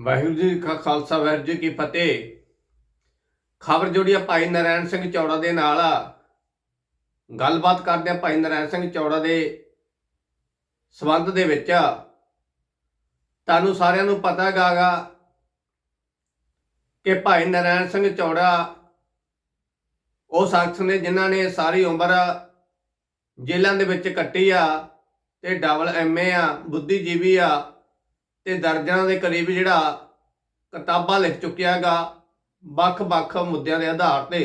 ਵਾਹਿਗੁਰੂ ਜੀ ਕਾ ਖਾਲਸਾ, ਵਾਹਿਗੁਰੂ ਜੀ ਕੀ ਫਤਿਹ। ਖਬਰ ਜੋੜੀ ਆ ਭਾਈ ਨਰੈਣ ਸਿੰਘ ਚੌੜਾ ਦੇ ਨਾਲ ਗੱਲਬਾਤ ਕਰਦੇ ਆ ਭਾਈ ਨਰੈਣ ਸਿੰਘ ਚੌੜਾ ਦੇ ਸਬੰਧ ਦੇ ਵਿੱਚ ਤੁਹਾਨੂੰ ਸਾਰਿਆਂ ਨੂੰ ਪਤਾ ਗਾਗਾ ਕਿ ਭਾਈ ਨਰੈਣ ਸਿੰਘ ਚੌੜਾ ਉਹ ਸ਼ਖਸ ਨੇ ਜਿਨ੍ਹਾਂ ਨੇ ਸਾਰੀ ਉਮਰ ਜੇਲ੍ਹਾਂ ਦੇ ਵਿੱਚ ਕੱਟੀ ਆ ਤੇ ਡਬਲ ਐਮਏ ਆ, ਬੁੱਧੀਜੀਵੀ ਆ। ਤੇ ਦਰਜਨਾਂ ਦੇ ਕਰੀਬ ਜਿਹੜਾ ਕਿਤਾਬਾਂ ਲਿਖ ਚੁੱਕਿਆ ਹੈਗਾ ਵੱਖ-ਵੱਖ ਮੁੱਦਿਆਂ ਦੇ ਆਧਾਰ ਤੇ।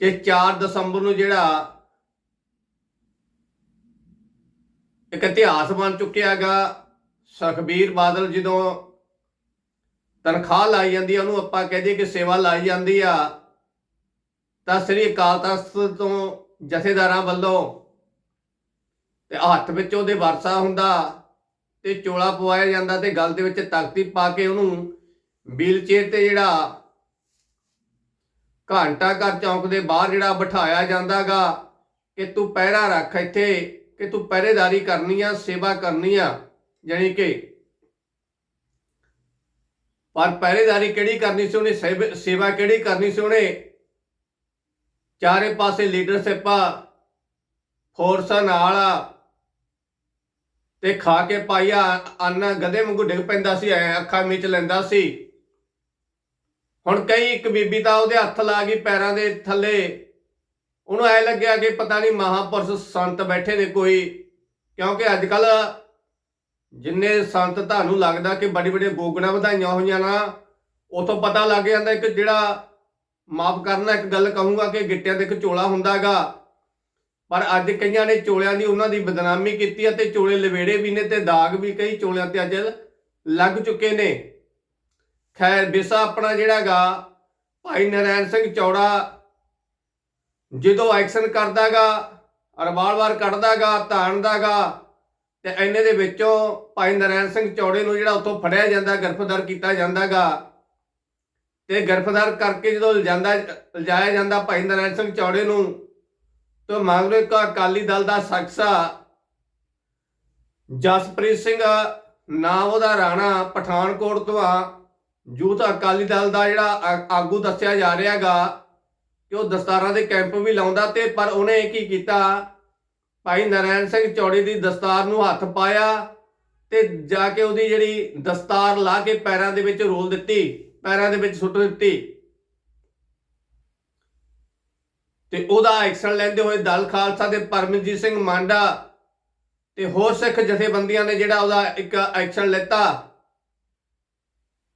ਤੇ 4 ਦਸੰਬਰ ਨੂੰ ਜਿਹੜਾ ਇੱਕ ਇਤਿਹਾਸ ਬਣ ਚੁੱਕਿਆ ਹੈਗਾ, ਸੁਖਬੀਰ ਬਾਦਲ ਜਦੋਂ ਤਨਖਾਹ ਲਾਈ ਜਾਂਦੀ ਆ, ਉਹਨੂੰ ਆਪਾਂ ਕਹਦੇ ਕਿ ਸੇਵਾ ਲਾਈ ਜਾਂਦੀ ਆ, ਤਾਂ ਸ੍ਰੀ ਅਕਾਲ ਤਖਤ ਤੋਂ ਜਥੇਦਾਰਾਂ ਵੱਲੋਂ ਤੇ ਹੱਥ ਵਿੱਚ ਉਹਦੇ ਵਰਸਾ ਹੁੰਦਾ ਤੇ ਚੋਲਾ ਪਵਾਇਆ ਜਾਂਦਾ ਤੇ ਗਲ ਦੇ ਵਿੱਚ ਤਖਤੀ ਪਾ ਕੇ ਉਹਨੂੰ ਵੀਲ ਚੇਅਰ ਤੇ ਜਿਹੜਾ ਘੰਟਾ ਘਰ ਚੌਂਕ ਦੇ ਬਾਹਰ ਜਿਹੜਾ ਬਿਠਾਇਆ ਜਾਂਦਾਗਾ ਕਿ ਤੂੰ ਪਹਿਰਾ ਰੱਖ ਇੱਥੇ, ਕਿ ਤੂੰ ਪਹਿਰੇਦਾਰੀ ਕਰਨੀ ਆ, ਸੇਵਾ ਕਰਨੀ ਆ ਯਾਨੀ ਕਿ ਪਰ ਪਹਿਰੇਦਾਰੀ ਕਿਹੜੀ ਕਰਨੀ ਸੀ ਉਹਨੇ? ਸੇਵ- ਸੇਵਾ ਕਿਹੜੀ ਕਰਨੀ ਸੀ ਉਹਨੇ? ਚਾਰੇ ਪਾਸੇ ਲੀਡਰਸ਼ਿਪ ਆ ਫੋਰਸਾਂ ਨਾਲ ਆ ਤੇ ਖਾ ਕੇ ਪਾਈਆ ਅੰਨ ਗਧੇ ਵਾਂਗੂ ਡਿੱਗ ਪੈਂਦਾ ਸੀ, ਐ ਅੱਖਾਂ ਵਿੱਚ ਲੈਂਦਾ ਸੀ। ਹੁਣ ਕਈ ਇੱਕ ਬੀਬੀ ਤਾਂ ਉਹਦੇ ਹੱਥ ਲਾ ਗਈ ਪੈਰਾਂ ਦੇ ਥੱਲੇ। ਉਹਨੂੰ ਐ ਲੱਗਿਆ ਕਿ ਪਤਾ ਨਹੀਂ ਮਹਾਪੁਰਸ਼ ਸੰਤ ਬੈਠੇ ਨੇ ਕੋਈ, ਕਿਉਂਕਿ ਅੱਜ ਕੱਲ ਜਿੰਨੇ ਸੰਤ ਤੁਹਾਨੂੰ ਲੱਗਦਾ ਕਿ ਬੜੀ ਬੜੀ ਗੋਗਣਾ ਵਧਾਈਆਂ ਹੋਈਆਂ ਨਾ, ਉਥੋਂ ਪਤਾ ਲੱਗ ਜਾਂਦਾ ਕਿ ਜਿਹੜਾ ਮਾਫ ਕਰਨਾ, ਇੱਕ ਗੱਲ ਕਹੂੰਗਾ ਕਿ ਗਿੱਟਿਆਂ ਦੇ ਇੱਕ ਚੋਲਾ ਹੁੰਦਾਗਾ ਪਰ ਅੱਜ ਕਈਆਂ ਨੇ ਚੋਲਿਆਂ ਦੀ ਉਹਨਾਂ ਦੀ ਬਦਨਾਮੀ ਕੀਤੀ ਹੈ ਤੇ ਚੋਲੇ ਲਵੇੜੇ ਵੀ ਨੇ ਤੇ ਦਾਗ ਵੀ ਕਈ ਚੋਲਿਆਂ ਤੇ ਅੱਜ ਲੱਗ ਚੁੱਕੇ ਨੇ। ਖੈਰ ਵਿਸਾ ਆਪਣਾ ਜਿਹੜਾਗਾ ਭਾਈ ਨਰੈਣ ਸਿੰਘ ਚੌੜਾ ਜਦੋਂ ਐਕਸ਼ਨ ਕਰਦਾਗਾ ਰਵਾਲਵਾਰ ਕੱਢਦਾਗਾ ਤਾਣਦਾਗਾ ਤੇ ਐਨੇ ਦੇ ਵਿੱਚੋਂ ਭਾਈ ਨਰੈਣ ਸਿੰਘ ਚੌੜੇ ਨੂੰ ਜਿਹੜਾ ਉੱਥੋਂ ਫੜਿਆ ਜਾਂਦਾ, ਗ੍ਰਿਫਤਾਰ ਕੀਤਾ ਜਾਂਦਾਗਾ ਤੇ ਗ੍ਰਿਫਤਾਰ ਕਰਕੇ ਜਦੋਂ ਲਿਜਾਂਦਾ, ਲਿਜਾਇਆ ਜਾਂਦਾ ਭਾਈ ਨਰੈਣ ਸਿੰਘ ਚੌੜੇ ਨੂੰ ਤੇ ਲਓ ਇੱਕ ਅਕਾਲੀ ਦਲ ਦਾ ਸ਼ਖਸ। ਜਸਪ੍ਰੀਤ ਸਿੰਘ ਨਾਮ ਉਹਦਾ ਰਾਣਾ, ਪਠਾਨਕੋਟ ਤੋਂ ਆ। ਯੂਥ ਅਕਾਲੀ ਦਲ ਦਾ ਜਿਹੜਾ ਆਗੂ ਦੱਸਿਆ ਜਾ ਰਿਹਾਗਾ ਕਿ ਉਹ ਦਸਤਾਰਾਂ ਦੇ ਕੈਂਪ ਵੀ ਲਾਉਂਦਾ ਤੇ ਪਰ ਉਹਨੇ ਕੀ ਕੀਤਾ? ਭਾਈ ਨਰੈਣ ਸਿੰਘ ਚੌੜੀ ਦੀ ਦਸਤਾਰ ਨੂੰ ਹੱਥ ਪਾਇਆ ਤੇ ਜਾ ਕੇ ਉਹਦੀ ਜਿਹੜੀ ਦਸਤਾਰ ਲਾ ਕੇ ਪੈਰਾਂ ਦੇ ਵਿੱਚ ਰੋਲ ਦਿੱਤੀ, ਪੈਰਾਂ ਦੇ ਵਿੱਚ ਸੁੱਟ ਦਿੱਤੀ। ਤੇ ਉਹਦਾ ਐਕਸ਼ਨ ਲੈਂਦੇ ਹੋਏ ਦਲ ਖਾਲਸਾ ਦੇ ਪਰਮਜੀਤ ਸਿੰਘ ਮਾਂਡਾ ਤੇ ਹੋਰ ਸਿੱਖ ਜਥੇਬੰਦੀਆਂ ਨੇ ਜਿਹੜਾ ਉਹਦਾ ਇੱਕ ਐਕਸ਼ਨ ਲੈਤਾ।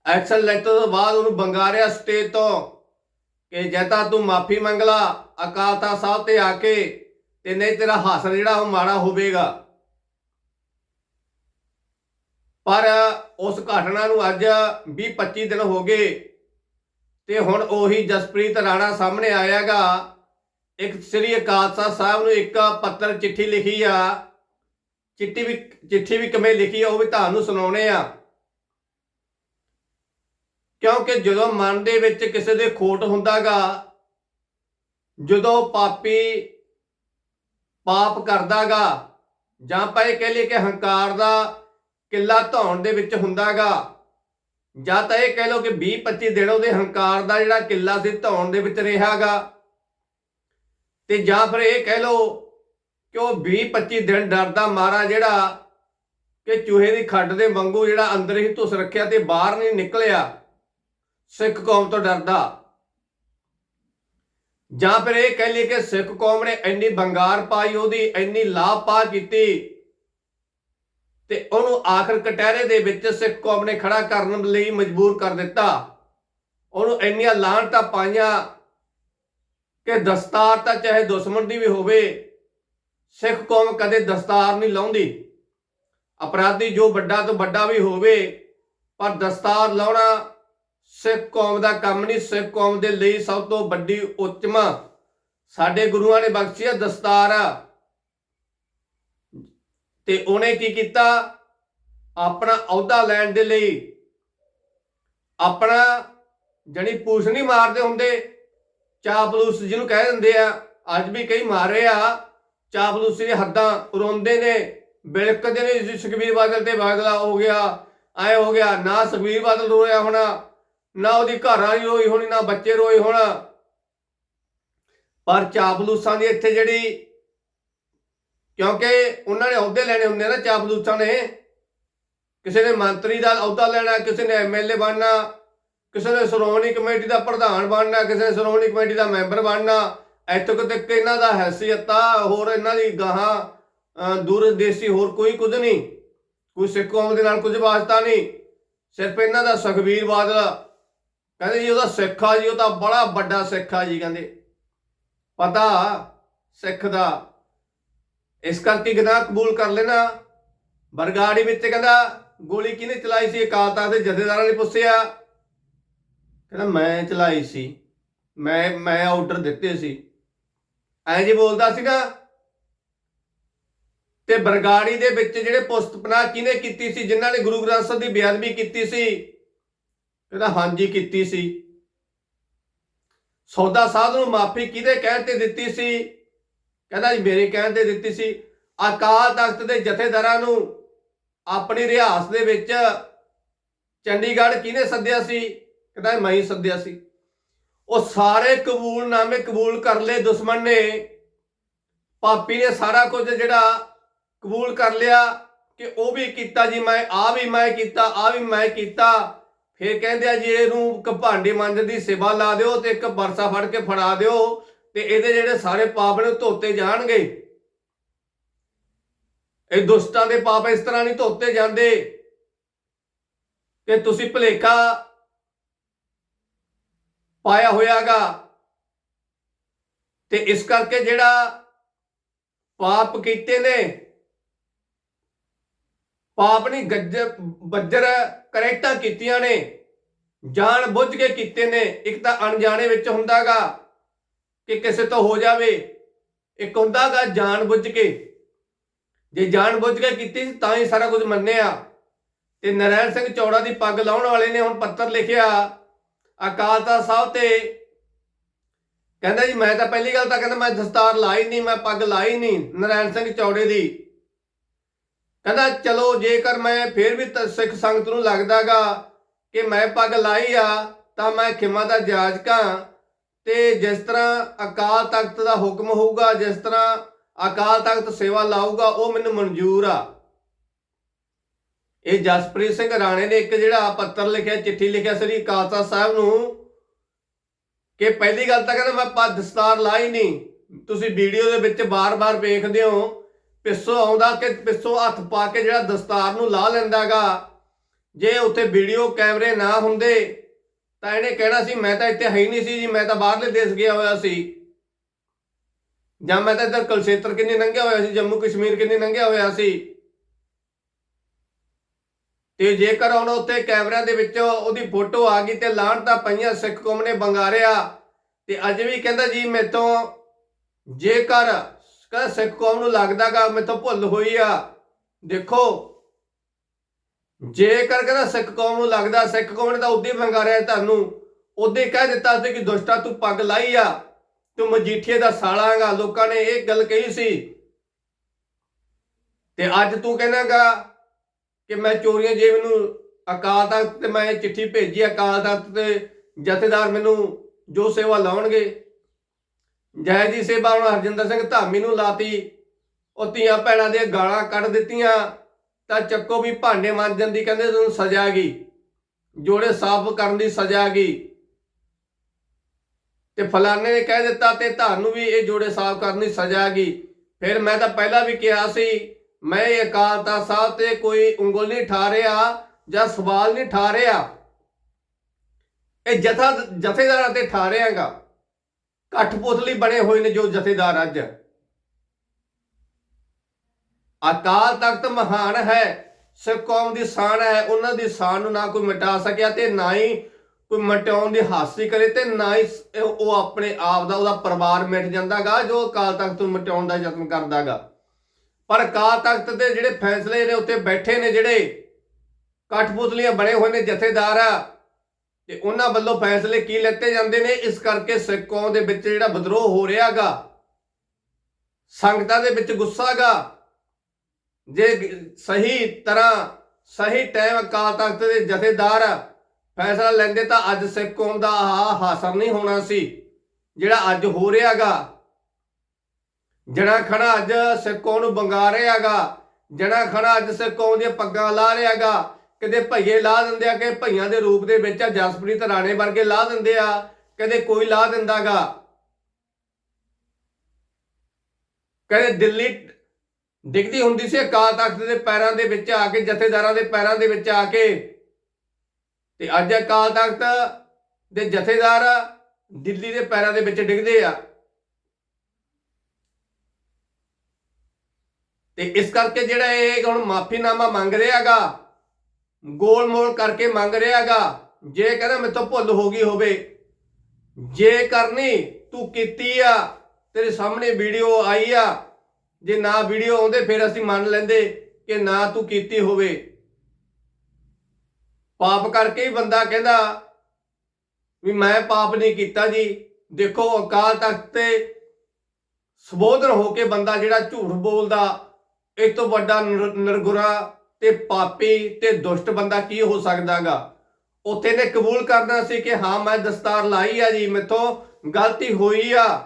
ਐਕਸ਼ਨ ਲੈਣ ਤੋਂ ਬਾਅਦ ਉਹਨੂੰ ਬੰਗਾਰਿਆ ਸਟੇਜ ਤੋਂ ਕਿ ਜੈਤਾ ਤੂੰ ਮਾਫੀ ਮੰਗ ਲਾ, ਅਕਾਲ ਤਖਤ ਸਾਹਿਬ ਤੇ ਆ ਕੇ ਤੇ ਨਹੀਂ ਤੇਰਾ ਹਾਸਲ ਜਿਹੜਾ ਉਹ ਮਾੜਾ ਹੋਵੇਗਾ। ਪਰ ਉਸ ਘਟਨਾ ਨੂੰ ਅੱਜ 20 25 ਦਿਨ ਹੋ ਗਏ ਤੇ ਹੁਣ ਉਹੀ ਜਸਪ੍ਰੀਤ ਰਾਣਾ ਸਾਹਮਣੇ ਆਇਆਗਾ। ਇੱਕ ਸ੍ਰੀ ਅਕਾਲ ਤਖਤ ਸਾਹਿਬ ਨੂੰ ਇੱਕ ਪੱਤਰ ਚਿੱਠੀ ਲਿਖੀ ਆ। ਚਿੱਠੀ ਵੀ ਚਿੱਠੀ ਵੀ ਕਿਵੇਂ ਲਿਖੀ ਆ, ਉਹ ਵੀ ਤੁਹਾਨੂੰ ਸੁਣਾਉਣੇ ਆ। ਕਿਉਂਕਿ ਜਦੋਂ ਮਨ ਦੇ ਵਿੱਚ ਕਿਸੇ ਦੇ ਖੋਟ ਹੁੰਦਾਗਾ, ਜਦੋਂ ਪਾਪੀ ਪਾਪ ਕਰਦਾਗਾ, ਜਾਂ ਪਏ ਕਹਿ ਲਈਏ ਕਿ ਹੰਕਾਰ ਦਾ ਕਿੱਲਾ ਧੌਣ ਦੇ ਵਿੱਚ ਹੁੰਦਾਗਾ, ਜਾਂ ਤਾਂ ਇਹ ਕਹਿ ਲਓ ਕਿ 20 25 ਦਿਨ ਉਹਦੇ ਹੰਕਾਰ ਦਾ ਜਿਹੜਾ ਕਿੱਲਾ ਸੀ ਧੌਣ ਦੇ ਵਿੱਚ ਰਿਹਾਗਾ ਤੇ ਜਾਂ ਫਿਰ ਇਹ ਕਹਿ ਲਓ ਕਿ ਉਹ 20 25 ਦਿਨ ਡਰਦਾ ਮਾਰਾ ਜਿਹੜਾ ਕਿ ਚੂਹੇ ਦੀ ਖੱਡ ਦੇ ਵਾਂਗੂ ਜਿਹੜਾ ਅੰਦਰ ਹੀ ਧੁਸ ਰੱਖਿਆ ਤੇ ਬਾਹਰ ਨਹੀਂ ਨਿਕਲਿਆ, ਸਿੱਖ ਕੌਮ ਤੋਂ ਡਰਦਾ। ਜਾਂ ਫਿਰ ਇਹ ਕਹਿ ਲਈਏ ਕਿ ਸਿੱਖ ਕੌਮ ਨੇ ਇੰਨੀ ਬੰਗਾਰ ਪਾਈ, ਉਹਦੀ ਇੰਨੀ ਲਾਪਾ ਕੀਤੀ ਤੇ ਉਹਨੂੰ ਆਖਰ ਕਟਹਿਰੇ ਦੇ ਵਿੱਚ ਸਿੱਖ ਕੌਮ ਨੇ ਖੜਾ ਕਰਨ ਲਈ ਮਜਬੂਰ ਕਰ ਦਿੱਤਾ। ਉਹਨੂੰ ਇੰਨੀਆਂ ਲਾਹਣਤਾਂ ਪਾਈਆਂ ਕਿ ਦਸਤਾਰ ਤਾਂ ਚਾਹੇ ਦੁਸ਼ਮਣ ਦੀ ਵੀ ਹੋਵੇ, ਸਿੱਖ ਕੌਮ ਕਦੇ ਦਸਤਾਰ ਨਹੀਂ ਲਾਉਂਦੀ। ਅਪਰਾਧੀ ਜੋ ਵੱਡਾ ਤੋਂ ਵੱਡਾ ਵੀ ਹੋਵੇ, ਪਰ ਦਸਤਾਰ ਲਾਉਣਾ ਸਿੱਖ ਕੌਮ ਦਾ ਕੰਮ ਨਹੀਂ, ਸਿੱਖ ਕੌਮ ਦੇ ਲਈ ਸਭ ਤੋਂ ਵੱਡੀ ਉੱਚਮਾ ਸਾਡੇ ਗੁਰੂਆਂ ਨੇ ਬਖਸ਼ੀ ਦਸਤਾਰ। ਤੇ ਉਹਨੇ ਕੀ ਕੀਤਾ? ਆਪਣਾ ਅਹੁਦਾ ਲੈਣ ਦੇ ਲਈ, ਆਪਣਾ ਜਣੀ ਪੂਛ ਨਹੀਂ ਮਾਰਦੇ ਹੁੰਦੇ ਚਾਪਲੂਸ ਜਿਹਨੂੰ ਕਹਿ ਦਿੰਦੇ ਆ, ਅੱਜ ਵੀ ਕਈ ਮਾਰ ਰਹੇ ਆ। ਚਾਪਲੂਸੀ ਦੀਆਂ ਹੱਦਾਂ ਰੋਂਦੇ ਨੇ, ਬਿਲਕਦੇ ਨਹੀਂ ਸੀ ਸੁਖਬੀਰ ਬਾਦਲ ਤੇ ਬਾਦਲਾ ਹੋ ਗਿਆ, ਐ ਹੋ ਗਿਆ, ਨਾ ਸੁਖਬੀਰ ਬਾਦਲ ਰੋਇਆ ਹੋਣਾ, ਨਾ ਉਹਦੀ ਘਰ ਵਾਲੀ ਰੋਈ ਹੋਣੀ, ਨਾ ਬੱਚੇ ਰੋਏ ਹੋਣਾ। ਪਰ ਚਾਪਲੂਸਾਂ ਦੀ ਇੱਥੇ ਜਿਹੜੀ, ਕਿਉਂਕਿ ਉਹਨਾਂ ਨੇ ਅਹੁਦੇ ਲੈਣੇ ਹੁੰਦੇ ਨਾ ਚਾਪਲੂਸਾਂ ਨੇ, ਕਿਸੇ ਨੇ ਮੰਤਰੀ ਦਾ ਅਹੁਦਾ ਲੈਣਾ, ਕਿਸੇ ਨੇ ਐਮਐਲਏ ਬਣਨਾ ਕਿਸੇ ਨੇ ਸ਼੍ਰੋਮਣੀ ਕਮੇਟੀ ਦਾ ਪ੍ਰਧਾਨ ਬਣਨਾ ਕਿਸੇ ਨੇ ਸ਼੍ਰੋਮਣੀ ਕਮੇਟੀ ਦਾ ਮੈਂਬਰ ਬਣਨਾ ਇੱਥੋਂ ਤੱਕ ਇਹਨਾਂ ਦਾ ਹੈਸੀਅਤ ਆ ਹੋਰ ਇਹਨਾਂ ਦੀ ਗਾਹਾਂ ਅਹ, ਦੂਰਦੇਸ਼ੀ ਹੋਰ ਕੋਈ ਕੁਝ ਨਹੀਂ ਕੋਈ ਸਿੱਖ ਕੌਮ ਦੇ ਨਾਲ ਕੁਝ ਵਾਸਤਾ ਨਹੀਂ ਸਿਰਫ ਇਹਨਾਂ ਦਾ ਸੁਖਬੀਰ ਬਾਦਲ। ਕਹਿੰਦੇ ਜੀ ਉਹਦਾ ਸਿੱਖ ਆ ਜੀ ਉਹ ਤਾਂ ਬੜਾ ਵੱਡਾ ਸਿੱਖ ਆ ਜੀ ਕਹਿੰਦੇ। ਪਤਾ ਸਿੱਖ ਦਾ ਇਸ ਕਰਕੇ ਗੁਨਾਹ ਕਬੂਲ ਕਰ ਲੈਣਾ। ਬਰਗਾੜੀ ਵਿੱਚ ਕਹਿੰਦਾ ਗੋਲੀ ਕਿਹਨੇ ਚਲਾਈ ਸੀ? ਅਕਾਲ ਤਖਤ ਦੇ ਜਥੇਦਾਰਾਂ ਨੇ ਪੁੱਛਿਆ। ਕਹਿੰਦਾ ਮੈਂ ਚਲਾਈ ਸੀ, ਮੈਂ ਮੈਂ ਆਰਡਰ ਦਿੱਤੇ ਸੀ। ਐਂ ਜੀ ਬੋਲਦਾ ਸੀਗਾ। ਤੇ ਬਰਗਾੜੀ ਦੇ ਵਿੱਚ ਜਿਹੜੇ ਪੁਸਤਪਨਾਹ ਕਿਹਨੇ ਕੀਤੀ ਸੀ, ਜਿਨ੍ਹਾਂ ਨੇ ਗੁਰੂ ਗ੍ਰੰਥ ਸਾਹਿਬ ਦੀ ਬੇਅਦਬੀ ਕੀਤੀ ਸੀ, ਕਹਿੰਦਾ ਹਾਂਜੀ ਕੀਤੀ ਸੀ। ਸੌਦਾ ਸਾਧ ਨੂੰ ਮਾਫੀ ਕਿਹਦੇ ਕਹਿਣ ਤੇ ਦਿੱਤੀ ਸੀ? ਕਹਿੰਦਾ ਜੀ ਮੇਰੇ ਕਹਿਣ ਤੇ ਦਿੱਤੀ ਸੀ। ਅਕਾਲ ਤਖਤ ਦੇ ਜਥੇਦਾਰਾਂ ਨੂੰ ਆਪਣੀ ਰਿਹਾਸ ਦੇ ਵਿੱਚ ਚੰਡੀਗੜ੍ਹ ਕਿਹਨੇ ਸੱਦਿਆ ਸੀ? ਕਹਿੰਦਾ ਮੈਂ ਹੀ ਸੱਦਿਆ ਸੀ। ਉਹ ਸਾਰੇ ਕਬੂਲਨਾਮੇ ਕਬੂਲ ਕਰ ਲਏ ਦੁਸ਼ਮਣ ਨੇ। ਪਾਪੀ ਨੇ ਸਾਰਾ ਕੁਝ ਜਿਹੜਾ ਕਬੂਲ ਕਰ ਲਿਆ ਕਿ ਉਹ ਵੀ ਕੀਤਾ ਜੀ, ਮੈਂ ਆ ਵੀ ਮੈਂ ਕੀਤਾ ਆ ਵੀ ਮੈਂ ਕੀਤਾ। ਫਿਰ ਕਹਿੰਦੇ ਆ ਜੀ, ਇਹਨੂੰ ਇੱਕ ਭਾਂਡੇ ਮੰਜ ਦੀ ਸੇਵਾ ਲਾ ਦਿਓ ਤੇ ਇੱਕ ਬਰਸਾ ਫੜ ਕੇ ਫੜਾ ਦਿਓ ਤੇ ਇਹਦੇ ਜਿਹੜੇ ਸਾਰੇ ਪਾਪ ਨੇ ਉਹ ਧੋਤੇ ਜਾਣਗੇ। ਇਹ ਦੁਸ਼ਟਾਂ ਦੇ ਪਾਪ ਇਸ ਤਰ੍ਹਾਂ ਨਹੀਂ ਧੋਤੇ ਜਾਂਦੇ। ਕਿ ਤੁਸੀਂ ਭਲੇਖਾ ਪਾਇਆ ਹੋਇਆਗਾ। ਤੇ ਇਸ ਕਰਕੇ ਜਿਹੜਾ ਪਾਪ ਕੀਤੇ ਨੇ, ਪਾਪ ਨਹੀਂ ਗੱਜਰ ਬੱਜਰ ਕਰੈਕਟਾਂ ਕੀਤੀਆਂ ਨੇ, ਜਾਣ ਬੁੱਝ ਕੇ ਕੀਤੇ ਨੇ। ਇੱਕ ਤਾਂ ਅਣਜਾਣੇ ਵਿੱਚ ਹੁੰਦਾਗਾ ਕਿ ਕਿਸੇ ਤੋਂ ਹੋ ਜਾਵੇ, ਇੱਕ ਹੁੰਦਾਗਾ ਜਾਣ ਬੁੱਝ ਕੇ। ਜੇ ਜਾਣ ਬੁੱਝ ਕੇ ਕੀਤੀ ਤਾਂ ਹੀ ਸਾਰਾ ਕੁਝ ਮੰਨਿਆ। ਤੇ ਨਰੈਣ ਸਿੰਘ ਚੌੜਾ ਦੀ ਪੱਗ ਲਾਉਣ ਵਾਲੇ ਨੇ ਹੁਣ ਪੱਤਰ ਲਿਖਿਆ ਅਕਾਲ ਤਖਤ ਸਾਹਿਬ ਤੇ ਕਹਿੰਦਾ ਜੀ, ਮੈਂ ਤਾਂ ਪਹਿਲੀ ਗੱਲ ਤਾਂ ਕਹਿੰਦਾ ਮੈਂ ਦਸਤਾਰ ਲਾਈ ਨਹੀਂ, ਮੈਂ ਪੱਗ ਲਾਈ ਨਹੀਂ ਨਰੈਣ ਸਿੰਘ ਚੌੜੇ ਦੀ। ਕਹਿੰਦਾ, ਚਲੋ ਜੇਕਰ ਮੈਂ ਫੇਰ ਵੀ ਸਿੱਖ ਸੰਗਤ ਨੂੰ ਲੱਗਦਾਗਾ ਕਿ ਮੈਂ ਪੱਗ ਲਾਈ ਆ, ਤਾਂ ਮੈਂ ਖਿਮਾ ਦਾ ਜਾਜਕਾਂ ਤੇ ਜਿਸ ਤਰ੍ਹਾਂ ਅਕਾਲ ਤਖਤ ਦਾ ਹੁਕਮ ਹੋਊਗਾ, ਜਿਸ ਤਰ੍ਹਾਂ ਅਕਾਲ ਤਖਤ ਸੇਵਾ ਲਾਊਗਾ, ਉਹ ਮੈਨੂੰ ਮਨਜ਼ੂਰ ਆ। ਇਹ ਜਸਪ੍ਰੀਤ ਸਿੰਘ ਰਾਣੇ ਨੇ ਇੱਕ ਜਿਹੜਾ ਪੱਤਰ ਲਿਖਿਆ, ਚਿੱਠੀ ਲਿਖਿਆ ਸ੍ਰੀ ਅਕਾਲ ਸਾਹਿਬ ਨੂੰ ਕਿ ਪਹਿਲੀ ਗੱਲ ਤਾਂ ਕਹਿੰਦਾ ਮੈਂ ਪਾ ਦਸਤਾਰ ਲਾਈ ਨਹੀਂ। ਤੁਸੀਂ ਵੀਡੀਓ ਦੇ ਵਿੱਚ ਬਾਰ-ਬਾਰ ਵੇਖਦੇ ਹੋ, ਪਿੱਛੋਂ ਆਉਂਦਾ ਕਿ ਪਿੱਛੋਂ ਹੱਥ ਪਾ ਕੇ ਜਿਹੜਾ ਦਸਤਾਰ ਨੂੰ ਲਾ ਲੈਂਦਾਗਾ ਜੇ ਉੱਥੇ ਵੀਡੀਓ ਕੈਮਰੇ ਨਾ ਹੁੰਦੇ, ਤਾਂ ਇਹਨੇ ਕਹਿਣਾ ਸੀ, ਮੈਂ ਤਾਂ ਇੱਥੇ ਹੈ ਹੀ ਨਹੀਂ ਸੀ ਜੀ, ਮੈਂ ਤਾਂ ਬਾਹਰਲੇ ਦੇਸ਼ ਗਿਆ ਹੋਇਆ ਸੀ। ਜਾਂ ਮੈਂ ਤਾਂ ਇੱਧਰ ਕਲਸ਼ੇਤਰ ਕਿੰਨੇ ਲੰਘਿਆ ਹੋਇਆ ਸੀ, ਜੰਮੂ ਕਸ਼ਮੀਰ ਕਿੰਨੇ ਲੰਘਿਆ ਹੋਇਆ ਸੀ। ਤੇ ਜੇਕਰ ਹੁਣ ਉੱਥੇ ਕੈਮਰਿਆਂ ਦੇ ਵਿੱਚ ਉਹਦੀ ਫੋਟੋ ਆ ਗਈ ਤੇ ਲਾਹਣ ਤਾਂ ਪਈਆਂ ਸਿੱਖ ਕੌਮ ਨੇ ਬੰਗਾਰਿਆ, ਤੇ ਅੱਜ ਵੀ ਕਹਿੰਦਾ ਜੀ ਮੇਤੋਂ ਜੇਕਰ ਕਹਿੰਦਾ ਸਿੱਖ ਕੌਮ ਨੂੰ ਲੱਗਦਾਗਾ ਮੇਤੋਂ ਭੁੱਲ ਹੋਈ ਆ, ਦੇਖੋ। ਜੇਕਰ ਕਹਿੰਦਾ ਸਿੱਖ ਕੌਮ ਨੂੰ ਲੱਗਦਾ, ਸਿੱਖ ਕੌਮ ਨੇ ਤਾਂ ਉਦੋਂ ਹੀ ਬੰਗਾਰਿਆ ਤੁਹਾਨੂੰ। ਉਦੋਂ ਹੀ ਕਹਿ ਦਿੱਤਾ ਸੀ ਕਿ ਦੁਸ਼ਟਾ ਤੂੰ ਪੱਗ ਲਾਈ ਆ, ਤੂੰ ਮਜੀਠੀਏ ਦਾ ਸਾਲਾਂਗਾ ਲੋਕਾਂ ਨੇ ਇਹ ਗੱਲ ਕਹੀ ਸੀ। ਤੇ ਅੱਜ ਤੂੰ ਕਹਿਣਾਗਾ ਕਿ ਮੈਂ ਚੋਰੀਆਂ ਜੇ ਮੈਨੂੰ ਅਕਾਲ ਤਖਤ ਤੇ ਮੈਂ ਚਿੱਠੀ ਭੇਜੀ, ਅਕਾਲ ਤਖਤ ਤੇ ਜਥੇਦਾਰ ਮੈਨੂੰ ਜੋ ਸੇਵਾ ਲਾਉਣਗੇ। ਜੈ ਜੀ ਸੇਵਾ ਹੁਣ ਹਰਜਿੰਦਰ ਸਿੰਘ ਧਾਮੀ ਨੂੰ ਲਾਤੀ, ਉਹ ਧੀਆਂ ਭੈਣਾਂ ਦੀਆਂ ਗਾਲਾਂ ਕੱਢ ਦਿੱਤੀਆਂ, ਤਾਂ ਚੱਕੋ ਵੀ ਭਾਂਡੇ ਮਾਂਜਣ ਦੀ ਕਹਿੰਦੇ ਤੁਹਾਨੂੰ ਸਜ਼ਾ ਗਈ। ਜੋੜੇ ਸਾਫ਼ ਕਰਨ ਦੀ ਸਜ਼ਾ ਗਈ। ਤੇ ਫਲਾਣੇ ਨੇ ਕਹਿ ਦਿੱਤਾ ਤੇ ਤੁਹਾਨੂੰ ਵੀ ਇਹ ਜੋੜੇ ਸਾਫ਼ ਕਰਨ ਦੀ ਸਜ਼ਾ ਗਈ। ਫਿਰ ਮੈਂ ਤਾਂ ਪਹਿਲਾਂ ਵੀ ਕਿਹਾ ਸੀ ਮੈਂ ਇਹ ਅਕਾਲ ਤਖਤ ਸਾਹਿਬ ਤੇ ਕੋਈ ਉਂਗਲ ਨਹੀਂ ਠਾ ਰਿਹਾ ਜਾਂ ਸਵਾਲ ਨਹੀਂ ਠਾ ਰਿਹਾ ਇਹ ਜਥਾ ਜਥੇਦਾਰਾਂ ਤੇ ਠਾ ਰਿਹਾਗਾ ਕਠਪੁਤਲੀ ਬਣੇ ਹੋਏ ਨੇ ਜੋ ਜਥੇਦਾਰ ਅੱਜ। ਅਕਾਲ ਤਖਤ ਮਹਾਨ ਹੈ, ਸਿੱਖ ਕੌਮ ਦੀ ਸ਼ਾਨ ਹੈ, ਉਹਨਾਂ ਦੀ ਸ਼ਾਨ ਨੂੰ ਨਾ ਕੋਈ ਮਿਟਾ ਸਕਿਆ ਤੇ ਨਾ ਹੀ ਕੋਈ ਮਟਾਉਣ ਦੀ ਹਾਸੀ ਕਰੇ ਤੇ ਨਾ ਹੀ ਉਹ ਆਪਣੇ ਆਪ ਦਾ, ਉਹਦਾ ਪਰਿਵਾਰ ਮਿਟ ਜਾਂਦਾਗਾ, ਜੋ ਅਕਾਲ ਤਖਤ ਨੂੰ ਮਿਟਾਉਣ ਦਾ ਯਤਨ ਕਰਦਾਗਾ। ਪਰ ਅਕਾਲ ਤਖਤ ਦੇ ਜਿਹੜੇ ਫੈਸਲੇ ਨੇ ਉੱਤੇ ਬੈਠੇ ਨੇ ਜਿਹੜੇ ਕਠਪੁਤਲੀਆਂ ਬਣੇ ਹੋਏ ਨੇ ਜਥੇਦਾਰ। ਆ ਤੇ ਉਹਨਾਂ ਵੱਲੋਂ ਫੈਸਲੇ ਕੀ ਲੈਤੇ ਜਾਂਦੇ ਨੇ? ਇਸ ਕਰਕੇ ਸਿੱਖ ਕੌਮ ਦੇ ਵਿੱਚ ਜਿਹੜਾ ਵਿਦਰੋਹ ਹੋ ਰਿਹਾਗਾ ਸੰਗਤਾਂ ਦੇ ਵਿੱਚ ਗੁੱਸਾਗਾ ਜੇ ਸਹੀ ਤਰ੍ਹਾਂ, ਸਹੀ ਟਾਈਮ ਅਕਾਲ ਤਖਤ ਦੇ ਜਥੇਦਾਰ ਫੈਸਲਾ ਲੈਂਦੇ ਤਾਂ ਅੱਜ ਸਿੱਖ ਕੌਮ ਦਾ ਆਹ ਹਾਸਰ ਨਹੀਂ ਹੋਣਾ ਸੀ, ਜਿਹੜਾ ਅੱਜ ਹੋ ਰਿਹਾਗਾ ਜਣਾ ਖੜਾ ਅੱਜ ਸਿੱਖ ਕੌਮ ਨੂੰ ਬੰਗਾ ਰਿਹਾਗਾ ਜਣਾ ਖੜਾ ਅੱਜ ਸਿੱਖ ਕੌਮ ਦੀਆਂ ਪੱਗਾਂ ਲਾ ਰਿਹਾਗਾ ਕਦੇ ਭਈਏ ਲਾ ਦਿੰਦੇ ਆ ਕਿ ਭਈਆਂ ਦੇ ਰੂਪ ਦੇ ਵਿੱਚ ਜਸਪ੍ਰੀਤ ਰਾਣੇ ਵਰਗੇ ਲਾ ਦਿੰਦੇ ਆ ਕਦੇ ਕੋਈ ਲਾ ਦਿੰਦਾਗਾ ਕਦੇ ਦਿੱਲੀ ਡਿੱਗਦੀ ਹੁੰਦੀ ਸੀ ਅਕਾਲ ਤਖਤ ਦੇ ਪੈਰਾਂ ਦੇ ਵਿੱਚ ਆ ਕੇ, ਜਥੇਦਾਰਾਂ ਦੇ ਪੈਰਾਂ ਦੇ ਵਿੱਚ ਆ ਕੇ। ਤੇ ਅੱਜ ਅਕਾਲ ਤਖਤ ਦੇ ਜਥੇਦਾਰ ਦਿੱਲੀ ਦੇ ਪੈਰਾਂ ਦੇ ਵਿੱਚ ਡਿੱਗਦੇ ਆ। ਤੇ ਇਸ ਕਰਕੇ ਜਿਹੜਾ ਇਹ ਹੁਣ ਮਾਫੀਨਾਮਾ ਮੰਗ ਰਿਹਾਗਾ ਗੋਲ ਮੋਲ ਕਰਕੇ ਮੰਗ ਰਿਹਾਗਾ, ਜੇ ਕਹਿੰਦਾ ਮੇਰੇ ਤੋਂ ਭੁੱਲ ਹੋ ਗਈ ਹੋਵੇ, ਜੇ ਕਰਨੀ ਤੂੰ ਕੀਤੀ ਆ, ਤੇਰੇ ਸਾਹਮਣੇ ਵੀਡੀਓ ਆਈ ਆ, ਜੇ ਨਾ ਵੀਡੀਓ ਆਉਂਦੇ ਫਿਰ ਅਸੀਂ ਮੰਨ ਲੈਂਦੇ ਕਿ ਨਾ ਤੂੰ ਕੀਤੀ ਹੋਵੇ। ਪਾਪ ਕਰਕੇ ਹੀ ਬੰਦਾ ਕਹਿੰਦਾ ਵੀ ਮੈਂ ਪਾਪ ਨਹੀਂ ਕੀਤਾ ਜੀ। ਦੇਖੋ ਅਕਾਲ ਤਖਤ ਤੇ ਸਬੋਧਨ ਹੋ ਕੇ ਬੰਦਾ ਜਿਹੜਾ ਝੂਠ ਬੋਲਦਾ ਇਸ ਤੋਂ ਵੱਡਾ ਨਿਰ- ਨਿਰਗੁਣਾ ਤੇ ਪਾਪੀ ਤੇ ਦੁਸ਼ਟ ਬੰਦਾ ਕੀ ਹੋ ਸਕਦਾਗਾ? ਉੱਥੇ ਨੇ ਕਬੂਲ ਕਰਨਾ ਸੀ ਕਿ ਹਾਂ, ਮੈਂ ਦਸਤਾਰ ਲਾਈ ਆ ਜੀ, ਮੇਥੋਂ ਗਲਤੀ ਹੋਈ ਆ।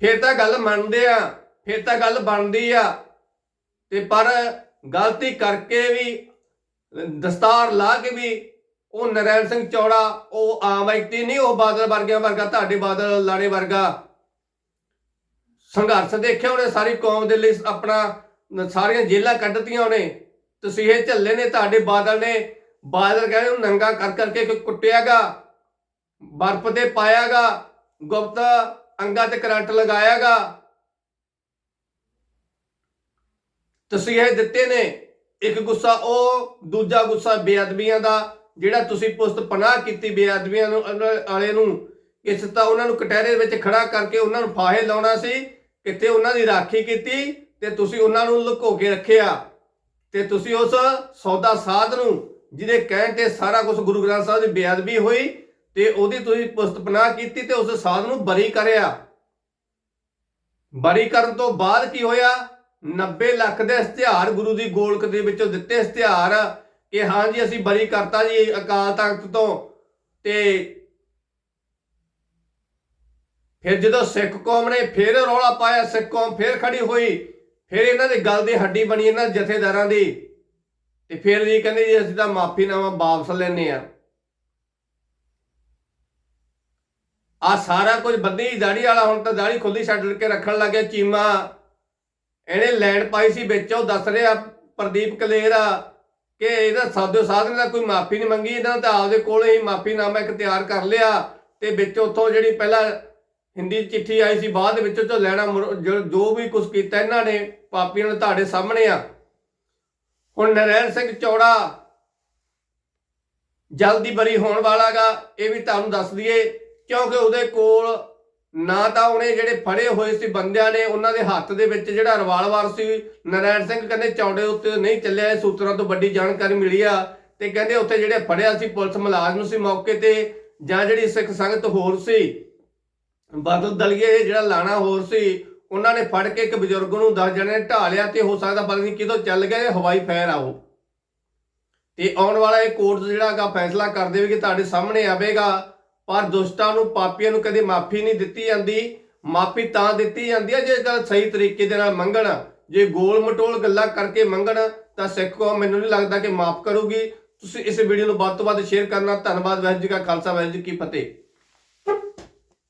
ਫਿਰ ਤਾਂ ਗੱਲ ਮੰਨਦੇ ਆ, ਫਿਰ ਤਾਂ ਗੱਲ ਬਣਦੀ ਆ। ਤੇ ਪਰ ਗਲਤੀ ਕਰਕੇ ਵੀ, ਦਸਤਾਰ ਲਾ ਕੇ ਵੀ ਉਹ ਨਰੈਣ ਸਿੰਘ ਚੌੜਾ, ਉਹ ਆਮ ਵਿਅਕਤੀ ਨਹੀਂ, ਉਹ ਬਾਦਲ ਵਰਗਿਆਂ ਵਰਗਾ, ਤੁਹਾਡੇ ਬਾਦਲ, ਲਾੜੇ ਵਰਗਾ ਸੰਘਰਸ਼ ਦੇਖਿਆ ਉਹਨੇ, ਸਾਰੀ ਕੌਮ ਦੇ ਲਈ ਆਪਣਾ, ਸਾਰੀਆਂ ਜੇਲਾਂ ਕੱਢਤੀਆਂ ਉਹਨੇ। ਤੁਸੀਂ ਇਹ ਝੱਲੇ ਨੇ, ਤੁਹਾਡੇ ਬਾਦਲ ਨੇ। ਬਾਦਲ ਕਹਿੰਦੇ ਉਹਨੂੰ ਨੰਗਾ ਕਰ ਕਰਕੇ ਕੁ- ਕੁੱਟਿਆਗਾ, ਬਰਫ਼ ਤੇ ਪਾਇਆਗਾ, ਗੁਪਤ ਅੰਗਾਂ ਤੇ ਕਰੰਟ ਲਗਾਇਆਗਾ। ਤੁਸੀਂ ਇਹ ਦਿੱਤੇ ਨੇ। ਇੱਕ ਗੁੱਸਾ ਉਹ, ਦੂਜਾ ਗੁੱਸਾ ਬੇਅਦਬੀਆਂ ਦਾ, ਜਿਹੜਾ ਤੁਸੀਂ ਪੁਸਤ ਪਨਾਹ ਕੀਤੀ ਬੇਅਦਬੀਆਂ ਨੂੰ ਵਾਲੇ ਨੂੰ। ਇਸ ਤਾਂ ਉਹਨਾਂ ਨੂੰ ਕਟਹਿਰੇ ਵਿੱਚ ਖੜਾ ਕਰਕੇ ਉਹਨਾਂ ਨੂੰ ਫਾਹੇ ਲਾਉਣਾ ਸੀ। ਇੱਥੇ ਉਹਨਾਂ ਦੀ ਰਾਖੀ ਕੀਤੀ ਤੇ ਤੁਸੀਂ ਉਹਨਾਂ ਨੂੰ ਲੁਕੋ ਕੇ ਰੱਖਿਆ। ਤੇ ਤੁਸੀਂ ਉਸ ਸੌਦਾ ਸਾਧ ਨੂੰ, ਜਿਹਦੇ ਕਹਿਣ ਤੇ ਸਾਰਾ ਕੁਝ ਗੁਰੂ ਗ੍ਰੰਥ ਸਾਹਿਬ ਦੀ ਬੇਅਦਬੀ ਹੋਈ ਤੇ ਉਹਦੀ ਤੁਸੀਂ ਪੁਸਤ ਕੀਤੀ ਤੇ ਉਸ ਸਾਧ ਨੂੰ ਬਰੀ ਕਰਿਆ। ਬਰੀ ਕਰਨ ਤੋਂ ਬਾਅਦ ਕੀ ਹੋਇਆ? 90 ਲੱਖ ਦੇ ਇਸ਼ਤਿਹਾਰ ਗੁਰੂ ਦੀ ਗੋਲਕ ਦੇ ਵਿੱਚੋਂ ਦਿੱਤੇ ਇਸ਼ਤਿਹਾਰ ਕਿ ਹਾਂ ਜੀ ਅਸੀਂ ਬਰੀ ਕਰਤਾ ਜੀ ਅਕਾਲ ਤਖਤ ਤੋਂ। ਤੇ ਫਿਰ ਜਦੋਂ ਸਿੱਖ ਕੌਮ ਨੇ ਫਿਰ ਰੌਲਾ ਪਾਇਆ, ਸਿੱਖ ਕੌਮ ਫਿਰ ਖੜੀ ਹੋਈ, ਫਿਰ ਇਹਨਾਂ ਦੀ ਗੱਲ ਦੀ ਹੱਡੀ ਬਣੀ ਇਹਨਾਂ ਜਥੇਦਾਰਾਂ ਦੀ। ਤੇ ਫਿਰ ਜੀ ਕਹਿੰਦੇ ਜੀ, ਅਸੀਂ ਤਾਂ ਮਾਫੀਨਾਮਾ ਵਾਪਸ ਲੈਨੇ ਆ ਆ ਸਾਰਾ ਕੁਝ ਬੰਦੀ ਦਾੜੀ ਵਾਲਾ ਹੁਣ ਤਾਂ ਦਾੜੀ ਖੁੱਲੀ ਛੱਡ ਕੇ ਰੱਖਣ ਲੱਗਿਆ ਚੀਮਾ। ਇਹਨੇ ਲੈਂਡ ਪਾਈ ਸੀ ਵਿੱਚ, ਉਹ ਦੱਸ ਰਿਹਾ ਪ੍ਰਦੀਪ ਕਲੇਰ ਆ ਕਿ ਇਹਦਾ ਸਾਧੋ ਸਾਧਨ ਦਾ ਕੋਈ ਮਾਫੀ ਨਹੀਂ ਮੰਗੀ, ਇਹਨਾਂ ਤਾਂ ਆਪਦੇ ਕੋਲੇ ਹੀ ਮਾਫੀਨਾਮਾ ਇੱਕ ਤਿਆਰ ਕਰ ਲਿਆ ਤੇ ਵਿੱਚ ਉੱਥੋਂ ਜਿਹੜੀ ਪਹਿਲਾਂ ਹਿੰਦੀ ਚਿੱਠੀ ਆਈ ਸੀ, ਬਾਅਦ ਵਿੱਚ ਤੋਂ ਲੈਣਾ ਮੁਰ- ਜੋ ਵੀ ਕੁਝ ਕੀਤਾ, ਇਹਨਾਂ ਨੇ ਪਾਪੀਆਂ ਨੇ ਤੁਹਾਡੇ ਸਾਹਮਣੇ ਆ। ਹੁਣ ਨਰੈਣ ਸਿੰਘ ਚੌੜਾ ਜਲਦੀ ਬਰੀ ਹੋਣ ਵਾਲਾਗਾ, ਇਹ ਵੀ ਤੁਹਾਨੂੰ ਦੱਸ ਦਈਏ, ਕਿਉਂਕਿ ਉਹਦੇ ਕੋਲ ਨਾ ਤਾਂ ਉਹਨੇ ਜਿਹੜੇ ਫੜੇ ਹੋਏ ਸੀ ਬੰਦਿਆਂ ਨੇ, ਉਹਨਾਂ ਦੇ ਹੱਥ ਦੇ ਵਿੱਚ ਜਿਹੜਾ ਰਵਾਲਵਾਰ ਸੀ ਨਰੈਣ ਸਿੰਘ ਕਹਿੰਦੇ ਚੌੜੇ ਉੱਤੇ ਨਹੀਂ ਚੱਲਿਆ, ਇਹ ਸੂਤਰਾਂ ਤੋਂ ਵੱਡੀ ਜਾਣਕਾਰੀ ਮਿਲੀ ਆ। ਤੇ ਕਹਿੰਦੇ ਉੱਥੇ ਜਿਹੜੇ ਫੜਿਆ ਸੀ ਪੁਲਿਸ ਮੁਲਾਜ਼ਮ ਸੀ ਮੌਕੇ ਤੇ, ਜਾਂ ਜਿਹੜੀ ਸਿੱਖ ਸੰਗਤ ਹੋਰ ਸੀ ਬਾਦਲ ਦਲੀਏ ਜਿਹੜਾ ਲਾਣਾ ਹੋਰ ਸੀ, ਉਹਨਾਂ ਨੇ ਫੜ ਕੇ ਇੱਕ ਬਜ਼ੁਰਗ ਨੂੰ 10 ਜਣੇ ਢਾ ਲਿਆ ਤੇ ਹੋ ਸਕਦਾ ਪਤਾ ਨਹੀਂ ਕਿਦੋਂ ਚੱਲ ਗਿਆ ਹਵਾਈ ਫੈਰ ਆ ਉਹ ਤੇ ਆਉਣ ਵਾਲਾ ਇਹ ਕੋਰਟ ਜਿਹੜਾ ਫੈਸਲਾ ਕਰ ਦੇਵੇ ਤੁਹਾਡੇ ਸਾਹਮਣੇ ਆਵੇਗਾ, ਪਰ ਦੁਸ਼ਟਾਂ ਨੂੰ, ਪਾਪੀਆਂ ਨੂੰ ਕਦੇ ਮਾਫੀ ਨਹੀਂ ਦਿੱਤੀ ਜਾਂਦੀ, ਮਾਫੀ ਤਾਂ ਦਿੱਤੀ ਜਾਂਦੀ ਹੈ ਜੇ ਗੱਲ ਸਹੀ ਤਰੀਕੇ ਦੇ ਨਾਲ ਮੰਗਣ। ਜੇ ਗੋਲ ਮਟੋਲ ਗੱਲਾਂ ਕਰਕੇ ਮੰਗਣ, ਤਾਂ ਸਿੱਖ ਕੌਮ ਮੈਨੂੰ ਨਹੀਂ ਲੱਗਦਾ ਕਿ ਮਾਫ ਕਰੂਗੀ। ਤੁਸੀਂ ਇਸ ਵੀਡੀਓ ਨੂੰ ਵੱਧ ਤੋਂ ਵੱਧ ਸ਼ੇਅਰ ਕਰਨਾ। ਧੰਨਵਾਦ, ਵਾਹਿਗੁਰੂ ਜੀ ਕਾ ਖਾਲਸਾ, ਵਾਹਿਗੁਰੂ ਜੀ ਕੀ ਫਤਿਹ।